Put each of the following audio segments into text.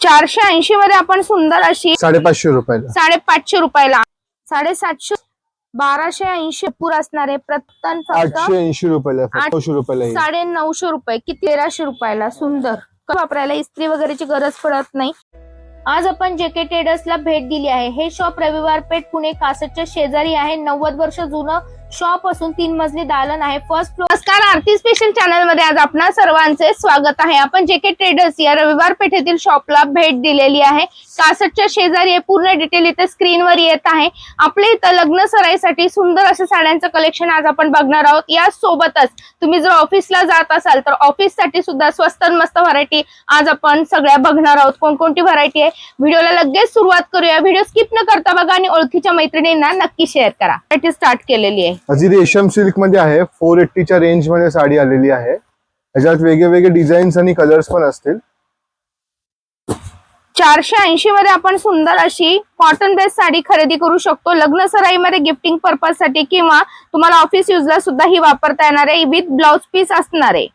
चारशे ऐंशी मध्ये आपण सुंदर अशी साडेपाचशे रुपयाला. साडेपाचशे रुपयाला. साडेसातशे बाराशे ऐंशी पूर असणारे प्रत्यन फक्त आठशे ऐंशी रुपयाला आठ- नऊशे रुपयाला. साडे नऊशे रुपये किती तेराशे रुपयाला सुंदर. वापरायला इस्त्री वगैरेची गरज पडत नाही. आज आपण जेके ट्रेडर्सला भेट दिली आहे. हे शॉप रविवार पेठ पुणे कासटच्या शेजारी आहे. नव्वद वर्ष जुनं शॉप असून तीन मजली दालन आहे. फर्स्ट फ्लोर नमस्कार आरती स्पेशल चॅनलमध्ये आज आपण सर्वांचे स्वागत आहे. आपण जे के ट्रेडर्स या रविवार पेठेतील शॉपला भेट दिलेली आहे. कासटच्या शेजारी आहे पूर्ण डिटेल इथे स्क्रीनवर येत आहे. आपल्या इथं लग्न सराईसाठी सुंदर असं साड्यांचं कलेक्शन आज आपण बघणार आहोत. या सोबतच तुम्ही जर ऑफिसला जात असाल तर ऑफिससाठी सुद्धा स्वस्त आणि मस्त व्हरायटी आज आपण सगळ्या बघणार आहोत. कोणकोणती व्हरायटी आहे? व्हिडिओला लगेच सुरुवात करूया. व्हिडिओ स्किप न करता बघा आणि ओळखीच्या मैत्रिणींना नक्की शेअर करा. स्टार्ट केलेली आहे. अजी रेशम सिल्कमध्ये आहे. फोर एट्टीच्या रेंजमध्ये साडी आलेली आहे. त्याच्यात वेगळे वेगळे डिझाईन्स आणि कलर्स पण असतील. चारशे ऐंशी मध्ये आपण सुंदर अशी कॉटन बेस साडी खरेदी करू शकतो. लग्न सराईमध्ये गिफ्टिंग पर्पजसाठी किंवा तुम्हाला ऑफिस युजला सुद्धा ही वापरता येणार आहे विथ ब्लाउज पीस असणार. आहे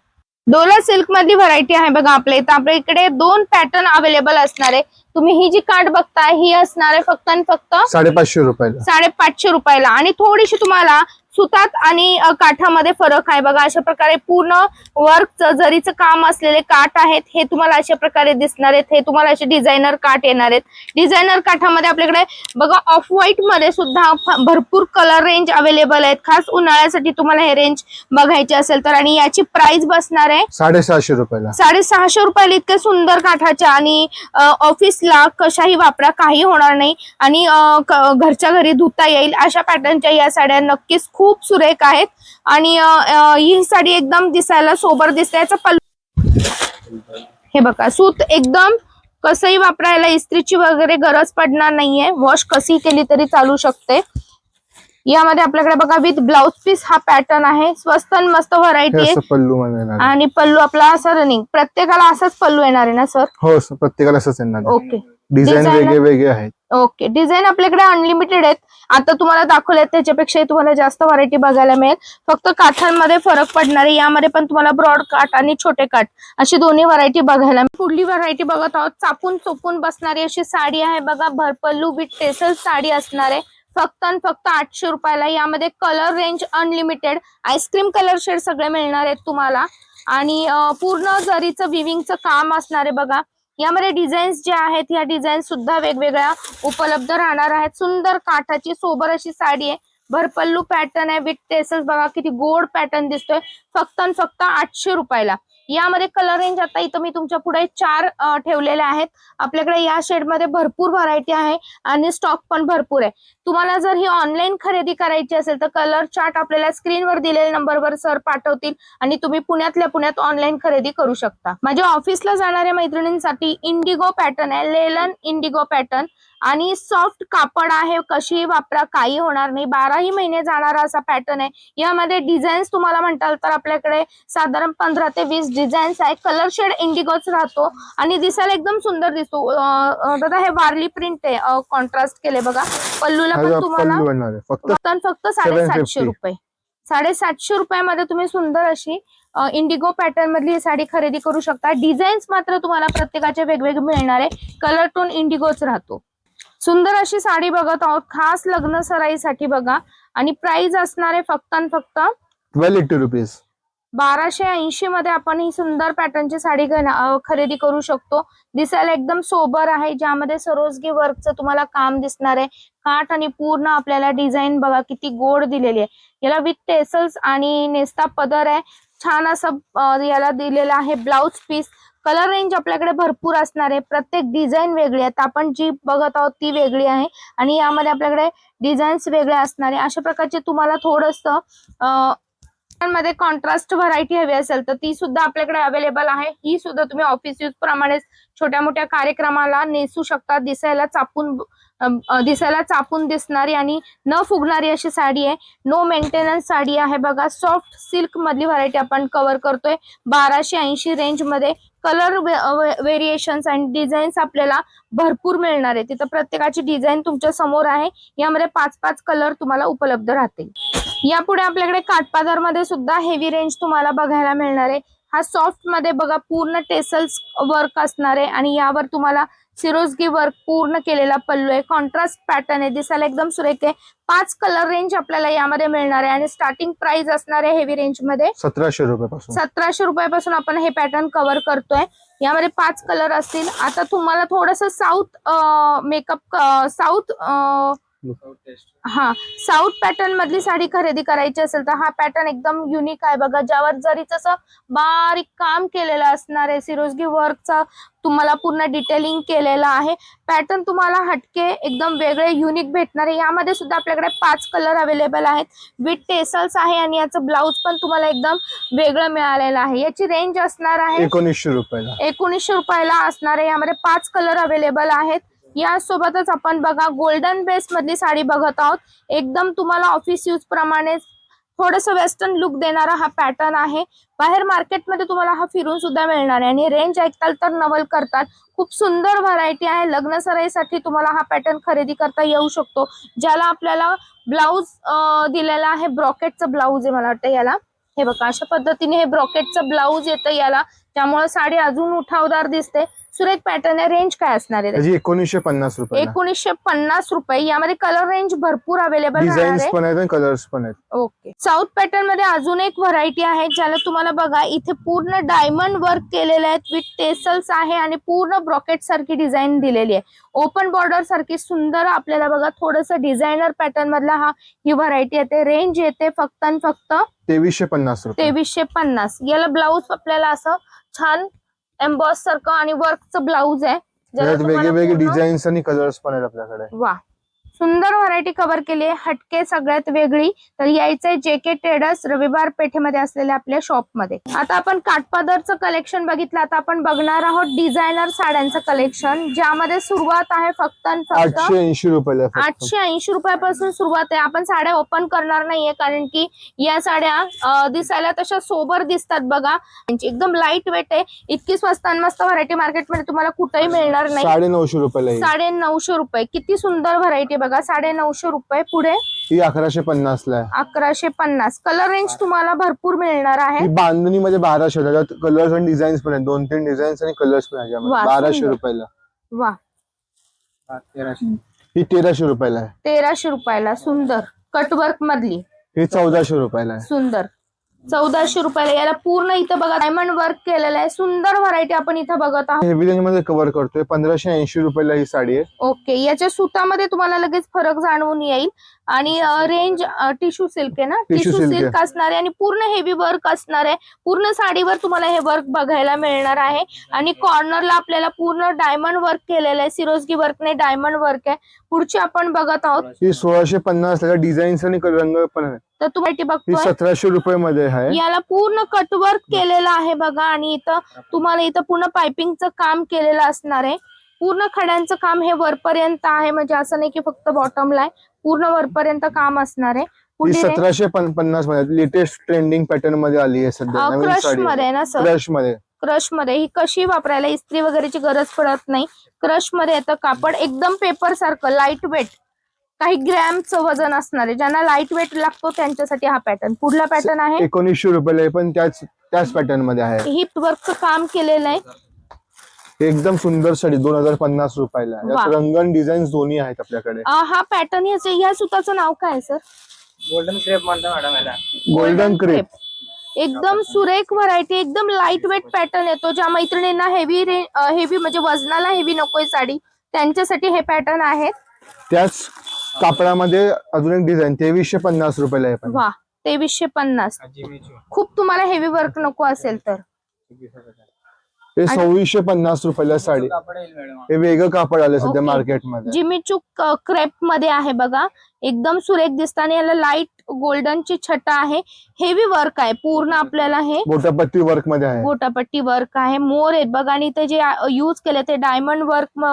डोला सिल्क मधली व्हरायटी आहे बघा आपल्या इथं. आपल्या इकडे दोन पॅटर्न अवेलेबल असणार. आहे तुम्ही ही जी कार्ड बघताय ही असणार आहे फक्त आणि फक्त साडेपाचशे रुपयाला. साडेपाचशे रुपयाला. आणि थोडीशी तुम्हाला सुतात आणि काठामध्ये फरक आहे. बघा अशा प्रकारे पूर्ण वर्कचं जरीचं काम असलेले काठ आहेत हे तुम्हाला अशा प्रकारे दिसणार आहेत. हे तुम्हाला असे डिझायनर काठ येणार आहेत. डिझायनर काठामध्ये आपल्याकडे बघा ऑफ व्हाईटमध्ये सुद्धा भरपूर कलर रेंज अवेलेबल आहेत. खास उन्हाळ्यासाठी तुम्हाला हे रेंज बघायची असेल तर. आणि याची प्राइस बसणार आहे. साडेसहाशे रुपयाला. साडेसहाशे रुपयाला इतके सुंदर काठाच्या आणि ऑफिसला कशाही वापरा काही होणार नाही. आणि घरच्या घरी धुता येईल अशा पॅटर्नच्या या साड्या नक्कीच खूप सुरेख आहेत. आणि ही साडी एकदम दिसायला सोबर दिसते. याचा पल्लू हे बघा सूत एकदम कसंही वापरायला इस्त्रीची वगैरे गरज पडणार नाहीये. वॉश कशी केली तरी चालू शकते. यामध्ये आपल्याकडे बघा विथ ब्लाउज पीस हा पॅटर्न आहे. स्वस्त आणि मस्त व्हरायटी आहे. पल्लू. आणि पल्लू आपला असा रनिंग प्रत्येकाला असाच पल्लू येणार आहे ना सर? हो प्रत्येकाला असंच येणार ओके. डिझाईन design- वेगळे वेगळे आहेत. ओके डिझाईन आपल्याकडे अनलिमिटेड आहेत. आता तुम्हाला दाखवले त्याच्यापेक्षाही तुम्हाला जास्त व्हरायटी बघायला मिळेल. फक्त काठांमध्ये फरक पडणार आहे यामध्ये पण तुम्हाला ब्रॉड काठ आणि छोटे काठ अशी दोन्ही व्हरायटी बघायला मिळेल. पुढली व्हरायटी बघत आहोत. चापून चोपून बसणारी अशी साडी आहे बघा. भरपल्लू विथ टेसल साडी असणार आहे. फक्त आणि फक्त आठशे रुपयाला. यामध्ये colour range unlimited ice cream colour shade सगळे मिळणार आहेत तुम्हाला. आणि अं, पूर्ण जरीचं विविंगचं काम असणार आहे बघा. यामध्ये डिझाईन्स जे आहेत या डिझाईन सुद्धा वेगवेगळ्या उपलब्ध राहणार आहेत. सुंदर काठाची सोबर अशी साडी आहे. भरपल्लू पॅटर्न आहे. विथ टेसल्स बघा किती गोड पॅटर्न दिसतोय. फक्त आणि फक्त आठशे रुपयाला. यामध्ये कलर रेंज आता इथं मी तुमच्यापुढे चार ठेवलेल्या ठेवलेले आहेत. आपल्याकडे या शेडमध्ये भरपूर व्हरायटी आहे आणि स्टॉक पण भरपूर आहे. तुम्हाला जर ही ऑनलाईन खरेदी करायची असेल तर कलर चार्ट आपल्याला स्क्रीनवर दिलेल्या नंबरवर सर पाठवतील आणि तुम्ही पुण्यातल्या पुण्यात ऑनलाईन खरेदी करू शकता. माझ्या ऑफिसला जाणाऱ्या मैत्रिणींसाठी इंडिगो पॅटर्न आहे. लेलन इंडिगो पॅटर्न आणि सॉफ्ट कापड आहे कशी वापरा काही होणार नाही. बाराही महिने जाणारा असा पॅटर्न आहे. यामध्ये डिझाईन्स तुम्हाला म्हणताल तर आपल्याकडे साधारण पंधरा ते वीस डिझाईन्स आहे. कलर शेड इंडिगोच राहतो आणि दिसायला एकदम सुंदर दिसतो. दादा हे वारली प्रिंट आहे. कॉन्ट्रास्ट केले बघा. पल्लूला पण तुम्हाला फक्त फक्त साडेसातशे 750. रुपये. साडेसातशे रुपयामध्ये तुम्ही सुंदर अशी इंडिगो पॅटर्न मधली ही साडी खरेदी करू शकता. डिझाईन्स मात्र तुम्हाला प्रत्येकाचे वेगवेगळे मिळणार आहे. कलर टोन इंडिगोच राहतो. सुंदर अशी साडी बघत आहोत. खास लग्न सराईसाठी बघा. आणि प्राइस असणार आहे फक्त आणि फक्त ट्वेल्व एट्टी रुपीज बाराशे ऐंशी मध्ये आपण ही सुंदर पॅटर्नची साडी खरेदी करू शकतो. दिसायला एकदम सोबर आहे. ज्यामध्ये सरोजगी वर्कचं तुम्हाला काम दिसणार आहे. काठ आणि पूर्ण आपल्याला डिझाईन बघा किती गोड दिलेली आहे. याला विथ टेसल्स आणि नेस्ता पदर आहे. छान असं याला दिलेलं आहे ब्लाउज पीस कलर रेंज आपल्याकडे भरपूर असणार आहे. प्रत्येक डिझाईन वेगळी आहेत आपण जी बघत आहोत ती वेगळी आहे. आणि यामध्ये आपल्याकडे डिझाईन्स वेगळे असणार आहे. अशा प्रकारचे तुम्हाला थोडंसं मध्ये कॉन्ट्रास्ट व्हरायटी हवी असेल तर ती सुद्धा आपल्याकडे अवेलेबल आहे. ही सुद्धा तुम्ही ऑफिस यूज प्रमाणेच छोट्या मोठ्या कार्यक्रमाला नेसू शकता. दिसायला चापून दिसायला चापून दिसणारी आणि न फुगणारी अशी साडी आहे. नो मेंटेनन्स साडी आहे बघा. सॉफ्ट सिल्क मधली व्हरायटी आपण कव्हर करतोय. बाराशे ऐंशी रेंजमध्ये कलर व्हेरिएशन्स आणि डिझाईन्स आपल्याला भरपूर मिळणार आहे. तिथं प्रत्येकाची डिझाईन तुमच्यासमोर आहे. यामध्ये पाच पाच कलर तुम्हाला उपलब्ध राहतील. यापुढे आपल्याकडे काठपादरमध्ये सुद्धा हेवी रेंज तुम्हाला बघायला मिळणार आहे. हा सॉफ्टमध्ये बघा पूर्ण टेसल्स वर्क असणार आहे आणि यावर तुम्हाला सिरोजगी वर्क पूर्ण केलेला पल्लू आहे. कॉन्ट्रास्ट पॅटर्न आहे. दिसायला एकदम सुरेख आहे. पाच कलर रेंज आपल्याला यामध्ये मिळणार आहे. आणि स्टार्टिंग प्राइस असणार आहे हेवी रेंजमध्ये. सतराशे रुपयापासून. सतराशे रुपयापासून आपण हे पॅटर्न कव्हर करतोय. यामध्ये पाच कलर असतील. आता तुम्हाला थोडस साऊथ मेकअप साऊथ हा साऊथ पॅटर्न मधली साडी खरेदी करायची असेल तर हा पॅटर्न एकदम युनिक आहे. बघा ज्यावर जरीच असं बारीक काम केलेलं असणार आहे सिरोजगी वर्कचा तुम्हाला पूर्ण डिटेलिंग केलेलं आहे. पॅटर्न तुम्हाला हटके एकदम वेगळे युनिक भेटणार आहे. यामध्ये सुद्धा आपल्याकडे पाच कलर अवेलेबल आहेत. विथ टेसल्स आहे आणि याचं ब्लाऊज पण तुम्हाला एकदम वेगळं मिळालेलं आहे. याची रेंज असणार आहे एकोणीसशे रुपयाला. एकोणीसशे रुपयाला असणार आहे. यामध्ये पाच कलर अवेलेबल आहेत. यासोबतच आपण बघा गोल्डन बेस मधली साडी बघत आहोत. एकदम तुम्हाला ऑफिस यूज प्रमाणे थोडस वेस्टर्न लुक देणारा हा पॅटर्न आहे. बाहेर मार्केटमध्ये तुम्हाला हा फिरून सुद्धा मिळणार आहे. आणि रेंज ऐकताल तर नवल करतात. खूप सुंदर व्हरायटी आहे. लग्न सराईसाठी तुम्हाला हा पॅटर्न खरेदी करता येऊ शकतो. ज्याला आपल्याला ब्लाऊज दिलेला आहे. ब्रॉकेटचं ब्लाऊज आहे मला वाटतं याला. हे बघा अशा पद्धतीने हे ब्रॉकेटचं ब्लाऊज येतं याला. त्यामुळे साडी अजून उठावदार दिसते. सुरेख पॅटर्न आहे रेंज काय असणार आहे? एकोणीसशे पन्नास रुपये एकोणीसशे पन्नास रुपये. यामध्ये कलर रेंज भरपूर अवेलेबल डिझाईन्स पण आहेत कलर्स पण आहेत. ओके साऊथ पॅटर्नमध्ये अजून एक व्हरायटी आहे ज्याला तुम्हाला बघा इथे पूर्ण डायमंड वर्क केलेले आहेत विथ टेसल्स आहे आणि पूर्ण ब्रॉकेट सारखी डिझाईन दिलेली आहे. ओपन बॉर्डर सारखी सुंदर आपल्याला बघा थोडस डिझायनर पॅटर्न मधला हा ही व्हरायटी येते. रेंज येते फक्त आणि फक्त तेवीसशे पन्नास तेवीसशे पन्नास. याला ब्लाऊज आपल्याला असं छान एम्बॉस सारखं आणि वर्कचं ब्लाऊज आहे. ज्याला तुम्हाला वेगळे वेगळे पूर्ण- डिझाईन्स आणि कलर्स पण आहेत आपल्याकडे. वा. सुंदर व्हरायटी कव्हर केली आहे हटके सगळ्यात वेगळी. तर यायचंय जे के ट्रेडर्स रविवार पेठेमध्ये असलेल्या आपल्या शॉपमध्ये आता आपण काठपदरचं कलेक्शन बघितलं. आता आपण बघणार आहोत डिझायनर साड्यांचं कलेक्शन ज्यामध्ये सुरुवात आहे फक्त आणि फक्त आठशे ऐंशी रुपयाला फक्त. आठशे ऐंशी रुपयापासून सुरुवात आहे. आपण साड्या ओपन करणार नाहीये कारण की या साड्या अं, दिसायला तशा सोबर दिसतात बघा. त्यांची एकदम लाइट वेट आहे. इतकी स्वस्त आणि मस्त व्हरायटी मार्केटमध्ये तुम्हाला कुठेही मिळणार नाही. साडे नऊशे रुपयाला. साडे नऊशे रुपये. किती सुंदर व्हरायटी बघा. साडे नऊशे रुपये पुढे. ही अकराशे पन्नास ला आहे. अकराशे पन्नास. कलर रेंज तुम्हाला भरपूर मिळणार आहे. ही बांधणी मध्ये बाराशे कलर्स आणि डिझाईन्स पण आहेत. दोन तीन डिझाईन्स आणि कलर्स पण. वा, बाराशे सुंदर. रुपयाला. वा ही तेराशे. रुपयाला आहे. तेराशे रुपयाला सुंदर. कटवर्क मधली. ही चौदाशे रुपयाला आहे. सुंदर. चौदाशे रुपयाला याला पूर्ण इथं बघा डायमंड वर्क केलेलं आहे. सुंदर व्हरायटी आपण इथं बघत आहोत. हेवी रेंजमध्ये कव्हर करतोय. पंधराशे ऐंशी रुपयाला ही साडी आहे. ओके याच्या सुतामध्ये तुम्हाला लगेच फरक जाणवून येईल. आणि रेंज टिश्यू सिल्क आहे ना? टिश्यू सिल्क असणार आहे आणि पूर्ण हेवी वर्क असणार आहे. पूर्ण साडीवर तुम्हाला हे वर्क बघायला मिळणार आहे. आणि कॉर्नरला आपल्याला पूर्ण डायमंड वर्क केलेलं आहे. सिरोजगी वर्कने डायमंड वर्क आहे. पुढची आपण बघत आहोत. ही सोळाशे पन्नास त्याच्या डिझाईन्स आणि रंग पण आहेत तर तुम्ही बघतोय. सतराशे रुपये मध्ये आहे. याला पूर्ण कटवर्क केलेलं आहे बघा. आणि इथं तुम्हाला इथं पूर्ण पायपिंगचं काम केलेलं असणार आहे. पूर्ण खड्यांचं काम हे वरपर्यंत आहे. म्हणजे असं नाही की फक्त बॉटमला आहे. पूर्ण वरपर्यंत काम असणार आहे. ही सतराशे पन्नासमध्ये लेटेस्ट ट्रेंडिंग पॅटर्नमध्ये आली आहे सध्या. क्रशमध्ये आहे ना सर क्रशमध्ये. क्रशमध्ये ही कशी वापरायला इस्त्री वगैरेची गरज पडत नाही. क्रशमध्ये येतं कापड एकदम पेपर सारखं लाइट वेट काही ग्रॅमचं वजन असणार आहे. ज्यांना लाइट वेट लागतो त्यांच्यासाठी हा पॅटर्न पुढला पॅटर्न आहे. एकोणीसशे रुपयाला आहे पण त्याच त्याच पॅटर्नमध्ये आहे. ही वर्कचं काम केलेलं आहे. एकदम सुंदर साडी दोन हजार पन्नास रुपयाला. आहे. यात वा. रंगन डिझाईन दोन्ही आहेत आपल्याकडे. अं, हा पॅटर्न ह्याचे ह्या सुताचं नाव काय सर गोल्डन क्रेप म्हणतो मॅडम याला. गोल्डन क्रेप एकदम सुरेख व्हरायटी एकदम लाइट वेट पॅटर्न येतो ज्या मैत्रिणींना हेवी हेवी म्हणजे वजनाला हेवी नकोय साडी त्यांच्यासाठी हे पॅटर्न आहेत त्याच कापडामध्ये अजून एक डिझाईन तेवीसशे पन्नास रुपयाला आहे पण. वा तेवीसशे पन्नास. खूप तुम्हाला हेवी वर्क नको असेल तर. हे सव्वीसशे पन्नास रुपयाला साडी. हे वेगळं कापड आलं सध्या. मार्केटमध्ये जिमीचूक क्रेपमध्ये आहे बघा. एकदम सुरेख दिसतं आणि याला लाइट गोल्डनची छटा आहे. हेवी वर्क आहे. पूर्ण आपल्याला हे गोटापत्ती वर्कमध्ये आहे. गोटापट्टी वर्क आहे. मोर आहेत बघा. आणि ते जे यूज केले ते डायमंड वर्क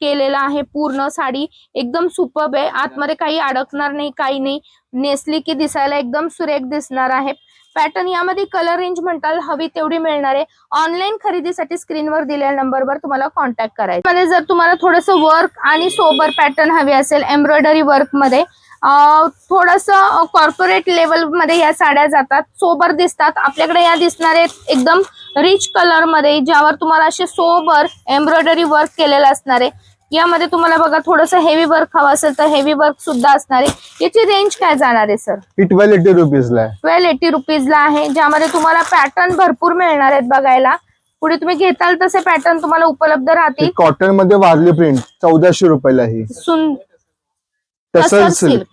केलेलं आहे पूर्ण साडी. एकदम सुपब आहे. आतमध्ये काही अडकणार नाही काही नाही. नेसली की दिसायला एकदम सुरेख दिसणार आहे. पॅटर्न यामध्ये कलर रेंज म्हणताल हवी तेवढी मिळणार. आहे ऑनलाईन खरेदीसाठी स्क्रीनवर दिलेल्या नंबरवर तुम्हाला कॉन्टॅक्ट करायचं. मध्ये जर तुम्हाला थोडस वर्क आणि सोबर पॅटर्न हवे असेल एम्ब्रॉयडरी वर्कमध्ये थोडस कॉर्पोरेट लेवलमध्ये या साड्या जातात. सोबर दिसतात. आपल्याकडे या दिसणारे एकदम रिच कलरमध्ये ज्यावर तुम्हाला असे सोबर एम्ब्रॉयडरी वर्क केलेलं असणार आहे यामध्ये तुम्हाला बघा थोडस हेवी वर्क हवं असेल तर हेवी वर्क सुद्धा असणार आहे. याची रेंज काय जाणार आहे सर ही ट्वेल्व एटी रुपीजला ट्वेल्व एटी रुपीजला आहे ज्यामध्ये तुम्हाला पॅटर्न भरपूर मिळणार आहेत बघायला. पुढे तुम्ही घेताल तसे पॅटर्न तुम्हाला उपलब्ध राहतील. कॉटनमध्ये वारली प्रिंट चौदाशे रुपयाला ही. सुन तसर तसर सिल्क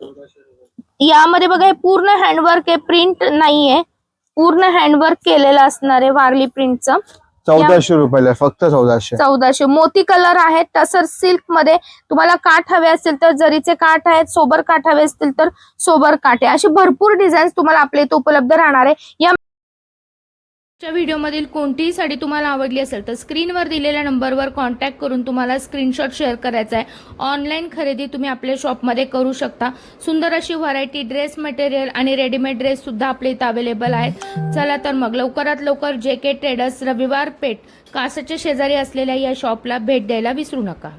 सिल्क यामध्ये बघा हे पूर्ण हँडवर्क आहे प्रिंट नाहीये. पूर्ण हँडवर्क केलेलं असणार आहे वारली प्रिंटचं चौदाशे रुपयाला फक्त चौदाशे. चौदाशे. मोती कलर आहेत तसर सिल्कमध्ये तुम्हाला काठ हवे असतील तर जरीचे काठ आहेत सोबर काठ हवे असतील तर सोबर काठ आहे. अशी भरपूर डिझाईन्स तुम्हाला आपल्या इथे उपलब्ध राहणार आहे. या व्हिडिओमधील कोणतीही साडी तुम्हाला आवडली असेल तर स्क्रीनवर दिलेल्या नंबरवर कॉन्टॅक्ट करून तुम्हाला स्क्रीनशॉट शेअर करायचा आहे. ऑनलाईन खरेदी तुम्ही आपल्या शॉपमध्ये करू शकता. सुंदर अशी व्हरायटी ड्रेस मटेरियल आणि रेडीमेड ड्रेससुद्धा आपल्या इथं अवेलेबल आहेत. चला तर मग लवकरात लवकर जे के ट्रेडर्स रविवार पेठ कासाच्या शेजारी असलेल्या या शॉपला भेट द्यायला विसरू नका.